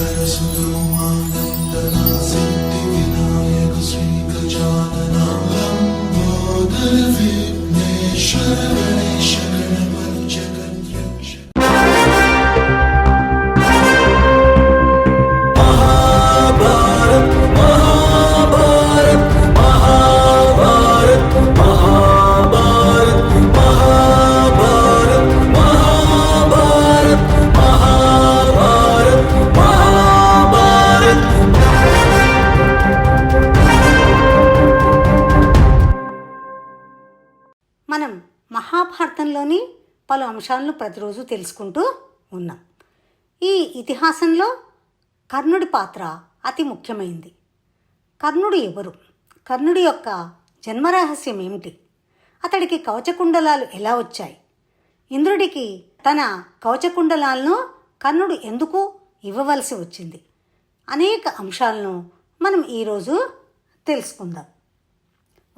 మనం మహాభారతంలోని పలు అంశాలను ప్రతిరోజు తెలుసుకుంటూ ఉన్నాం. ఈ ఇతిహాసంలో కర్ణుడి పాత్ర అతి ముఖ్యమైంది. కర్ణుడు ఎవరు? కర్ణుడి యొక్క జన్మరహస్యం ఏమిటి? అతడికి కవచకుండలాలు ఎలా వచ్చాయి? ఇంద్రుడికి తన కవచకుండలాలను కర్ణుడు ఎందుకు ఇవ్వవలసి వచ్చింది? అనేక అంశాలను మనం ఈరోజు తెలుసుకుందాం.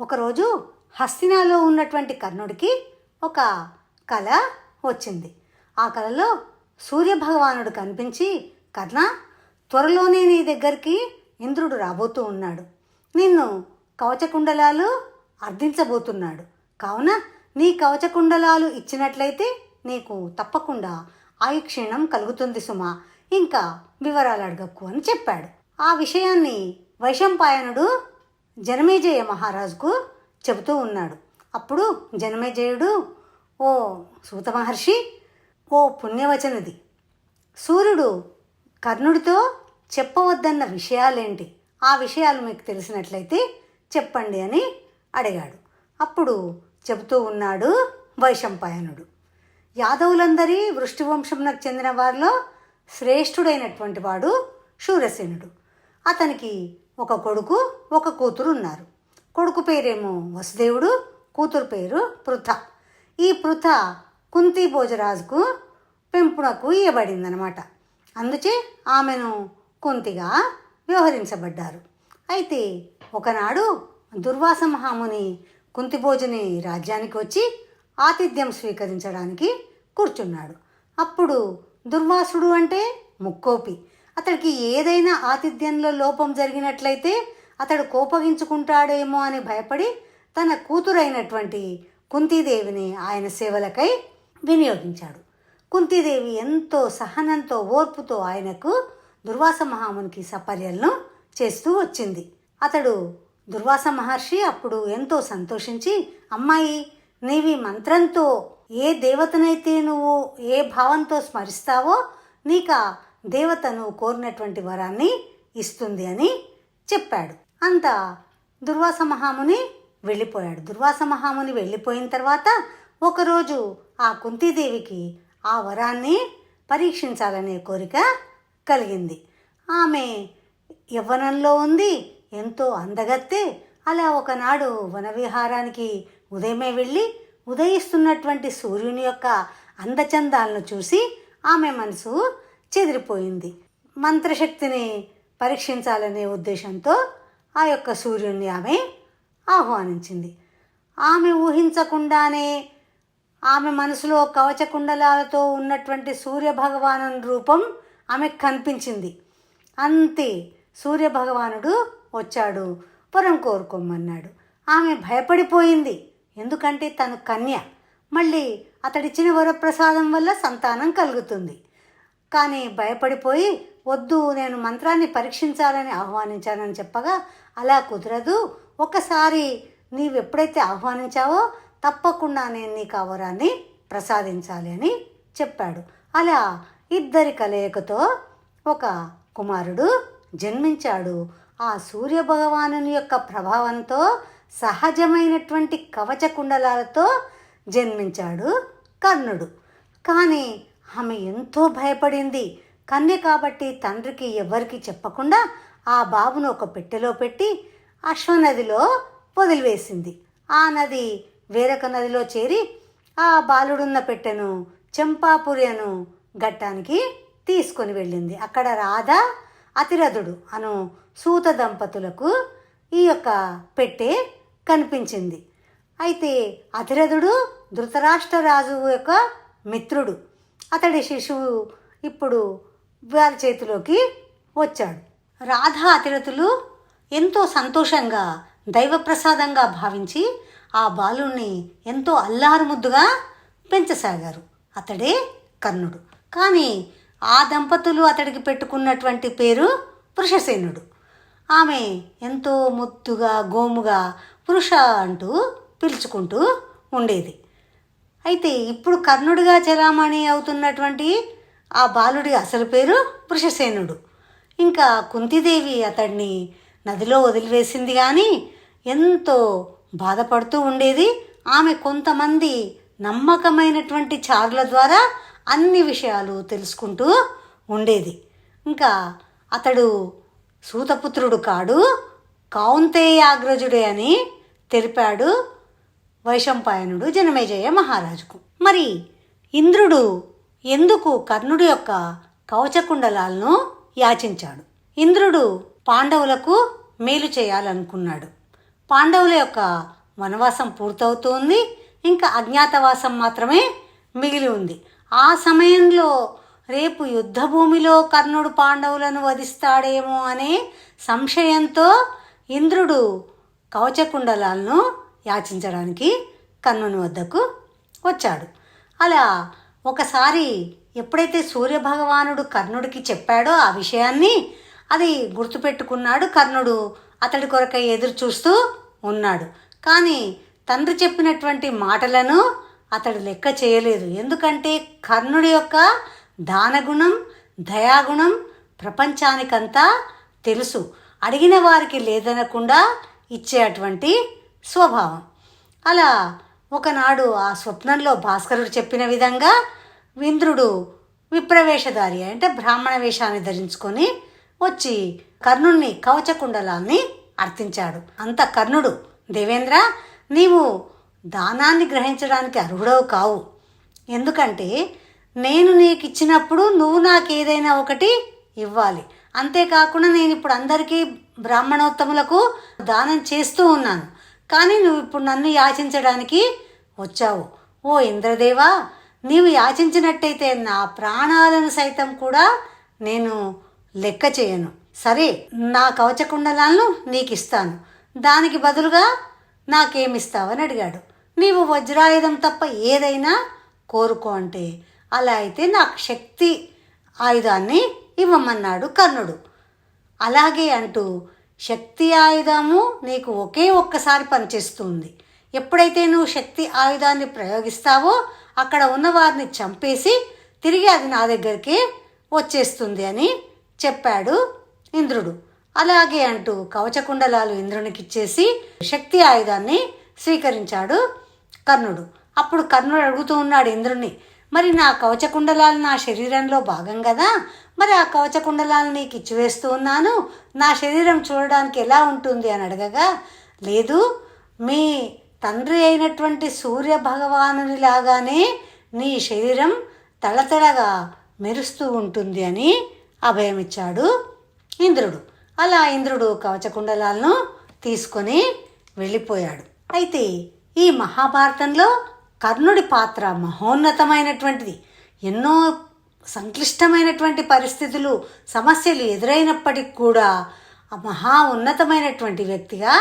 ఒకరోజు హస్తినాలో ఉన్నటువంటి కర్ణుడికి ఒక కళ వచ్చింది. ఆ కళలో సూర్యభగవానుడు కనిపించి కర్ణ త్వరలోనే నీ దగ్గరికి ఇంద్రుడు రాబోతూ ఉన్నాడు. నిన్ను కవచకుండలాలు అర్థించబోతున్నాడు. కావున నీ కవచకుండలాలు ఇచ్చినట్లయితే నీకు తప్పకుండా ఆయుక్షీణం కలుగుతుంది సుమా. ఇంకా వివరాలు అడగక్కు అని చెప్పాడు. ఆ విషయాన్ని వైశంపాయనుడు జనమేజయ మహారాజుకు చెబుతూ ఉన్నాడు. అప్పుడు జనమేజయుడు ఓ సూత మహర్షి ఓ పుణ్యవచనది. సూర్యుడు కర్ణుడితో చెప్పవద్దన్న విషయాలేంటి? ఆ విషయాలు మీకు తెలిసినట్లయితే చెప్పండి అని అడిగాడు. అప్పుడు చెబుతూ ఉన్నాడు వైశంపాయనుడు. యాదవులందరి వృష్టివంశంకు చెందిన వారిలో శ్రేష్ఠుడైనటువంటి వాడు శూరసేనుడు. అతనికి ఒక కొడుకు ఒక కూతురు ఉన్నారు. కొడుకు పేరేమో వసుదేవుడు కూతురు పేరు పృథ. ఈ పృథ కుంతి భోజరాజుకు పెంపునకు ఇవ్వబడిందనమాట అందుచే ఆమెను కుంతిగా వ్యవహరించబడ్డారు. అయితే ఒకనాడు దుర్వాస మహాముని కుంతిభోజుని రాజ్యానికి వచ్చి ఆతిథ్యం స్వీకరించడానికి కూర్చున్నాడు. అప్పుడు దుర్వాసుడు అంటే ముక్కోపి. అతడికి ఏదైనా ఆతిథ్యంలో లోపం జరిగినట్లయితే అతడు కోపగించుకుంటాడేమో అని భయపడి తన కూతురైనటువంటి కుంతీదేవిని ఆయన సేవలకై వినియోగించాడు. కుంతీదేవి ఎంతో సహనంతో ఓర్పుతో ఆయనకు దుర్వాస మహామునికి సపర్యలను చేస్తూ వచ్చింది. అతడు దుర్వాస మహర్షి అప్పుడు ఎంతో సంతోషించి అమ్మాయి నీవి మంత్రంతో ఏ దేవతనైతే నువ్వు ఏ భావంతో స్మరిస్తావో నీకు ఆ దేవత నువ్వు కోరినటువంటి వరాన్ని ఇస్తుంది అని చెప్పాడు. అంత దుర్వాస మహాముని వెళ్ళిపోయాడు. దుర్వాస మహాముని వెళ్ళిపోయిన తర్వాత ఒకరోజు ఆ కుంతీదేవికి ఆ వరాన్ని పరీక్షించాలనే కోరిక కలిగింది. ఆమె యవ్వనంలో ఉంది ఎంతో అందగత్తే. అలా ఒకనాడు వనవిహారానికి ఉదయమే వెళ్ళి ఉదయిస్తున్నటువంటి సూర్యుని యొక్క అందచందాలను చూసి ఆమె మనసు చెదిరిపోయింది. మంత్రశక్తిని పరీక్షించాలనే ఉద్దేశంతో ఆ యొక్క సూర్యుని ఆమె ఆహ్వానించింది. ఆమె ఊహించకుండానే ఆమె మనసులో కవచకుండలాలతో ఉన్నటువంటి సూర్యభగవాను రూపం ఆమెకు కనిపించింది. అంతే సూర్యభగవానుడు వచ్చాడు వరం కోరుకోమన్నాడు. ఆమె భయపడిపోయింది ఎందుకంటే తను కన్య. మళ్ళీ అతడిచ్చిన వరప్రసాదం వల్ల సంతానం కలుగుతుంది. కానీ భయపడిపోయి వద్దు నేను మంత్రాన్ని పరీక్షించాలని ఆహ్వానించానని చెప్పగా అలా కుదరదు ఒకసారి నీవు ఎప్పుడైతే ఆహ్వానించావో తప్పకుండా నేను నీకు ఆ వరాన్ని ప్రసాదించాలి అని చెప్పాడు. అలా ఇద్దరి కలయికతో ఒక కుమారుడు జన్మించాడు. ఆ సూర్యభగవాను యొక్క ప్రభావంతో సహజమైనటువంటి కవచ కుండలాలతో జన్మించాడు కర్ణుడు. కానీ ఆమె ఎంతో భయపడింది. కన్య కాబట్టి తండ్రికి ఎవరికి చెప్పకుండా ఆ బాబును ఒక పెట్టెలో పెట్టి అశ్వనదిలో వదిలివేసింది. ఆ నది వేరొక నదిలో చేరి ఆ బాలుడున్న పెట్టెను చెంపాపురి అను ఘట్టానికి తీసుకొని వెళ్ళింది. అక్కడ రాధ అతిరథుడు అను సూత దంపతులకు ఈ యొక్క పెట్టె కనిపించింది. అయితే అతిరథుడు ధృతరాష్ట్ర రాజు యొక్క మిత్రుడు. అతడి శిశువు ఇప్పుడు వారి చేతిలోకి వచ్చాడు. రాధా అతిరథులు ఎంతో సంతోషంగా దైవప్రసాదంగా భావించి ఆ బాలుణ్ణి ఎంతో అల్లారుముద్దుగా పెంచసాగారు. అతడే కర్ణుడు. కానీ ఆ దంపతులు అతడికి పెట్టుకున్నటువంటి పేరు వృషసేనుడు ఆమె ఎంతో ముద్దుగా గోముగా పురుష అంటూ పిలుచుకుంటూ ఉండేది. అయితే ఇప్పుడు కర్ణుడిగా చలామణి అవుతున్నటువంటి ఆ బాలుడి అసలు పేరు వృషసేనుడు ఇంకా కుంతిదేవి అతడిని నదిలో వదిలివేసింది కానీ ఎంతో బాధపడుతూ ఉండేది. ఆమె కొంతమంది నమ్మకమైనటువంటి చారుల ద్వారా అన్ని విషయాలు తెలుసుకుంటూ ఉండేది. ఇంకా అతడు సూతపుత్రుడు కాడు కౌంతేయాగ్రజుడే అని తెలిపాడు వైశంపాయనుడు జనమేజయ మహారాజుకు. మరి ఇంద్రుడు ఎందుకు కర్ణుడి యొక్క కవచకుండలాలను యాచించాడు? ఇంద్రుడు పాండవులకు మేలు చేయాలనుకున్నాడు. పాండవుల యొక్క వనవాసం పూర్తవుతోంది. ఇంకా అజ్ఞాతవాసం మాత్రమే మిగిలి ఉంది. ఆ సమయంలో రేపు యుద్ధభూమిలో కర్ణుడు పాండవులను వధిస్తాడేమో అనే సంశయంతో ఇంద్రుడు కవచకుండలాలను యాచించడానికి కర్ణుని వద్దకు వచ్చాడు. అలా ఒకసారి ఎప్పుడైతే సూర్యభగవానుడు కర్ణుడికి చెప్పాడో ఆ విషయాన్ని అది గుర్తుపెట్టుకున్నాడు కర్ణుడు అతడి కొరకై ఎదురు చూస్తూ ఉన్నాడు. కానీ తండ్రి చెప్పినటువంటి మాటలను అతడు లెక్క చేయలేదు. ఎందుకంటే కర్ణుడి యొక్క దానగుణం దయాగుణం ప్రపంచానికంతా తెలుసు. అడిగిన వారికి లేదనకుండా ఇచ్చేటువంటి స్వభావం. అలా ఒకనాడు ఆ స్వప్నంలో భాస్కరుడు చెప్పిన విధంగా ఇంద్రుడు విప్రవేశధారి అంటే బ్రాహ్మణ వేషాన్ని ధరించుకొని వచ్చి కర్ణుణ్ణి కవచకుండలాన్ని అర్థించాడు అంత కర్ణుడు దేవేంద్ర నీవు దానాన్ని గ్రహించడానికి అర్హుడవు కావు. ఎందుకంటే నేను నీకు ఇచ్చినప్పుడు నువ్వు నాకు ఏదైనా ఒకటి ఇవ్వాలి. అంతేకాకుండా నేను ఇప్పుడు అందరికీ బ్రాహ్మణోత్తములకు దానం చేస్తూ ఉన్నాను. కానీ నువ్వు ఇప్పుడు నన్ను యాచించడానికి వచ్చావు. ఓ ఇంద్రదేవా నీవు యాచించినట్టయితే నా ప్రాణాలను సైతం కూడా నేను లెక్క చేయను. సరే నా కవచకుండలాలను నీకు ఇస్తాను దానికి బదులుగా నాకేమిస్తావని అడిగాడు. నీవు వజ్రాయుధం తప్ప ఏదైనా కోరుకో అంటే అలా అయితే నాకు శక్తి ఆయుధాన్ని ఇవ్వమన్నాడు కర్ణుడు. అలాగే అంటూ శక్తి ఆయుధము నీకు ఒకే ఒక్కసారి పనిచేస్తుంది. ఎప్పుడైతే నువ్వు శక్తి ఆయుధాన్ని ప్రయోగిస్తావో అక్కడ ఉన్న వారిని చంపేసి తిరిగి అది నా దగ్గరికి వచ్చేస్తుంది అని చెప్పాడు ఇంద్రుడు. అలాగే అంటూ కవచకుండలాలు ఇంద్రునికిచ్చేసి శక్తి ఆయుధాన్ని స్వీకరించాడు కర్ణుడు. అప్పుడు కర్ణుడు అడుగుతూ ఉన్నాడు ఇంద్రుణ్ణి మరి నా కవచకుండలాలు నా శరీరంలో భాగం కదా? మరి ఆ కవచకుండలాలు నీకు ఇచ్చివేస్తూ ఉన్నాను. నా శరీరం చూడడానికి ఎలా ఉంటుంది అని అడగగా లేదు మీ తండ్రి అయినటువంటి సూర్య భగవానునిలాగానే నీ శరీరం తళతళగా మెరుస్తూ ఉంటుంది అని అభయమిచ్చాడు ఇంద్రుడు. అలా ఇంద్రుడు కవచకుండలాలను తీసుకొని వెళ్ళిపోయాడు. అయితే ఈ మహాభారతంలో కర్ణుడి పాత్ర మహోన్నతమైనటువంటిది. ఎన్నో సంక్లిష్టమైనటువంటి పరిస్థితులు సమస్యలు ఎదురైనప్పటికి కూడా మహా ఉన్నతమైనటువంటి వ్యక్తిగా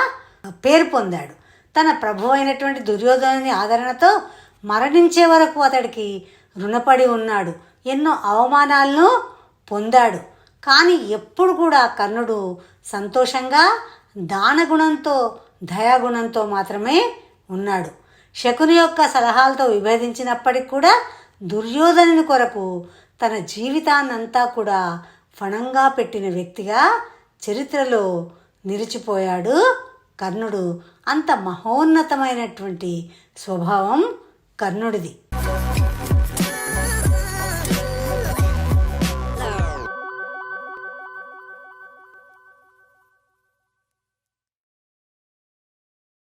పేరు పొందాడు. తన ప్రభు అయినటువంటి దుర్యోధనుని ఆదరణతో మరణించే వరకు అతడికి రుణపడి ఉన్నాడు. ఎన్నో అవమానాలను పొందాడు. కానీ ఎప్పుడు కూడా కర్ణుడు సంతోషంగా దానగుణంతో దయాగుణంతో మాత్రమే ఉన్నాడు. శకుని యొక్క సలహాలతో విభేదించినప్పటికి కూడా దుర్యోధనుని కొరకు తన జీవితాన్నంతా కూడా ఫణంగా పెట్టిన వ్యక్తిగా చరిత్రలో నిలిచిపోయాడు కర్ణుడు. అంత మహోన్నతమైనటువంటి స్వభావం కర్ణుడిది.